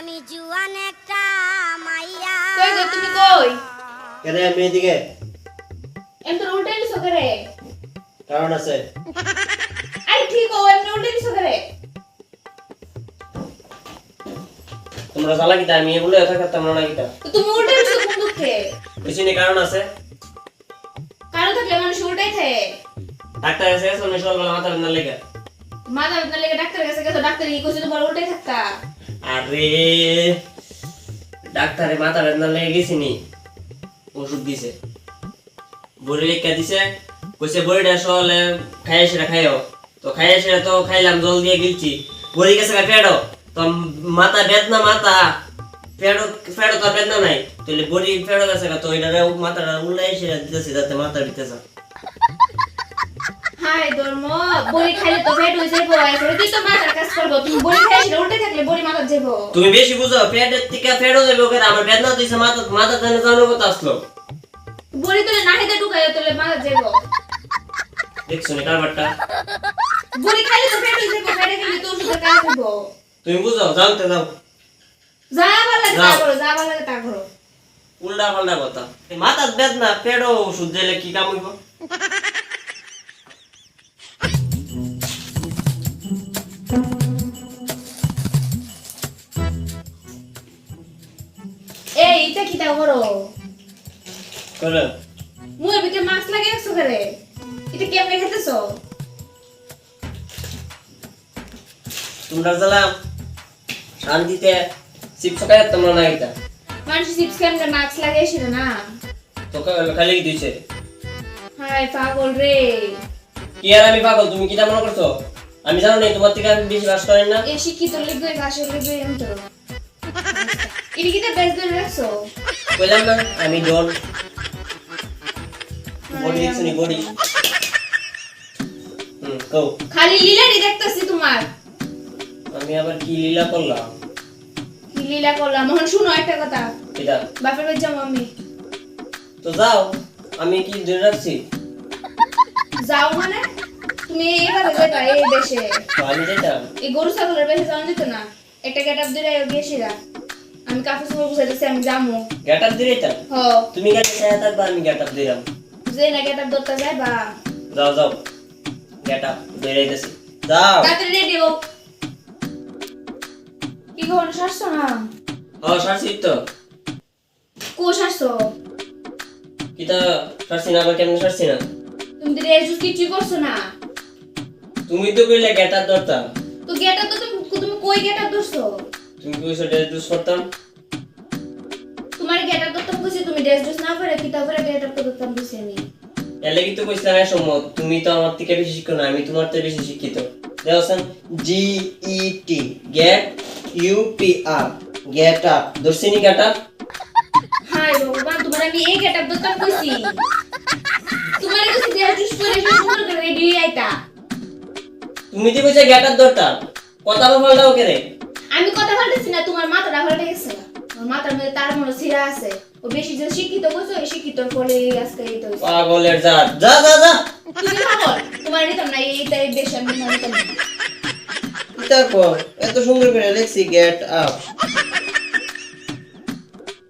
আমি জুয়ান একটা মাইয়া। কই গো তুমি কই? কেন আমি এদিকে? এম তো উল্টে দিছো করে কারণ আছে। আই ঠিক ও এমনি উল্টে দিছো করে তোমরা জ্বালা কিতা? আমি এগুলো একা করতাম না কিতা? তুমি উল্টে দিছো কোন দুঃখে? পিছনে কারণ আছে। কারও থাকলে মানুষ উল্টাই থাকে। ডাক্তার কাছে গেছো না সকালবেলা মাথা ব্যথা লেগে? মাথা ব্যথা লেগে ডাক্তার কাছে গেছো ডাক্তার কি কইছে তোমার উল্টাই থাকতা? আরে, ডাক্তারে মাথা ব্যথা লেগে গেছি নি। ওষুধ দিছে। বড়ি লেখা দিছে, কইছে বড়িটা সকালে খাইয়ে সেটা খাইও। তো খাইয়ে সেটা তো খাইলাম, জল দিয়ে গিলছি। বড়ি গেছে পেড়ো তো মাথা বেদনা, মাথা। পেড়ো পেড়ো তো বেদনা নাই। তাহলে বড়ি পেড়ো গেছে তো এটা মাথাটা উল্লাই সেটা দিতেছে, যাতে মাথা দিতেছে হাই ধর্ম বড়ি খাইলে তো পেট হয়ে এরপরে তুই তো মাথার কাজ করব। তুমি বড়ি খাইলে উল্টে থাকলে বড়ি মাথা যাব তুমি বেশি বুঝো পেটের থেকে পেড়ো যাবে আমার বেদনা দিছে মাথা মাথা জানে জানো কথা আসলো। বড়ি তুলে নাহিতে ঢুকাই তুলে মাথা যাব দেখছ না কারবারটা? বড়ি খাইলে তো পেট হয়ে গেলে তো ওষুধের কাজ তুমি বুঝো জানতে যা ভালো লাগে তা করো যা ভালো লাগে তা করো। উল্টা পাল্টা কথা। মাথার বেদনা পেড়ো ওষুধ দিলে কি কাম হইব? এটা করো? করে। ভিতরে লাগিয়ে রাখছো করে এটা কেমনে খেতেছো? তোমরা জ্বালা শান্তিতে চিপস খাই তোমরা না এটা। মানুষ চিপস মাস্ক লাগিয়েছিল না? তো কা- খালি কি দিছে হাই পাগল রে। কি আর আমি পাগল? তুমি কিটা মনে করছ? আমি জানো না তোমার থেকে আমি বেশি বাস করেন না। এ শিক্ষিত লিখবে ঘাসের লিখবে তো। এটা কি ধরে রাখছো? কইলাম না আমি ডন বডি দেখছ নি বডি? হুম কও। খালি লীলারই দেখতেছি তোমার। আমি আবার কি লীলা করলাম? কি লীলা করলাম? এখন শুনো একটা কথা। এটা। বাপের বাড়ি যাব আমি। তো যাও আমি কি ধরে রাখছি? যাও মানে? তুমি এভাবে যেটা এই দেশে। আমি যেতাম এই গরু ছাগলের বেশি যাওয়া যেত না। একটা গেট আপ দিয়ে গেছিরা আমি কাপড় চোপড় বুঝাইতেছি আমি যাব গেট আপ দিয়ে যেতাম হ। তুমি গেলে ছায়া থাকবা আমি গেট আপ দিলাম। যে না গেট আপ ধরতে যাই বা যাও যাও। গেট আপ বেরাইতেছি। যাও। তাড়াতাড়ি রেডি হোক কি খবর শাসছো না? ও সারছি তো। কো শাসছো কিতা সারছি না আবার কেমন সারছি না? তুমি তো রেজু কিছুই করছ না। তুমি তো কইলে গেট আপ ধরতাম তো গেট আপ তো তুমি তুমি কই গেট আপ ধরছো? তুমি কইছো ড্রেস ডুস করতাম? তোমার গেট আপ কইছি? তুমি ড্রেস ড্রেস না পরে গেট আপ কইছি আমি। এলে এ সময় তুমি তো আমার থেকে বেশি শিক্ষিত না আমি তোমার থেকে বেশি শিক্ষিত। দেখছেন G E T get U P আর গেট আপ দর্শিনী গেট আপ হাই ভগবান তোমার আমি এই গেট আপ কইছি। তোমার কাছে এসে সুন্দর করে রেডি আইতা। তুমি তো কইছো গেট আপ ধরতাম কথা বলটাও কেরে। আমি কথা বলতেছি না তোমার মাথাটা ভালো গেছে আমার মাথার মধ্যে তার মনে সিরা আছে। ও বেশি যে শিক্ষিত বলছো এই শিক্ষিত ফলে আজকে এই তো পাগলের জাত। যা যা যা। তুমি পাগল? তোমার নিতাম না এই তাই বেশ আমি নিতাম না। তারপর কর? এত সুন্দর করে লেখছি গেট আপ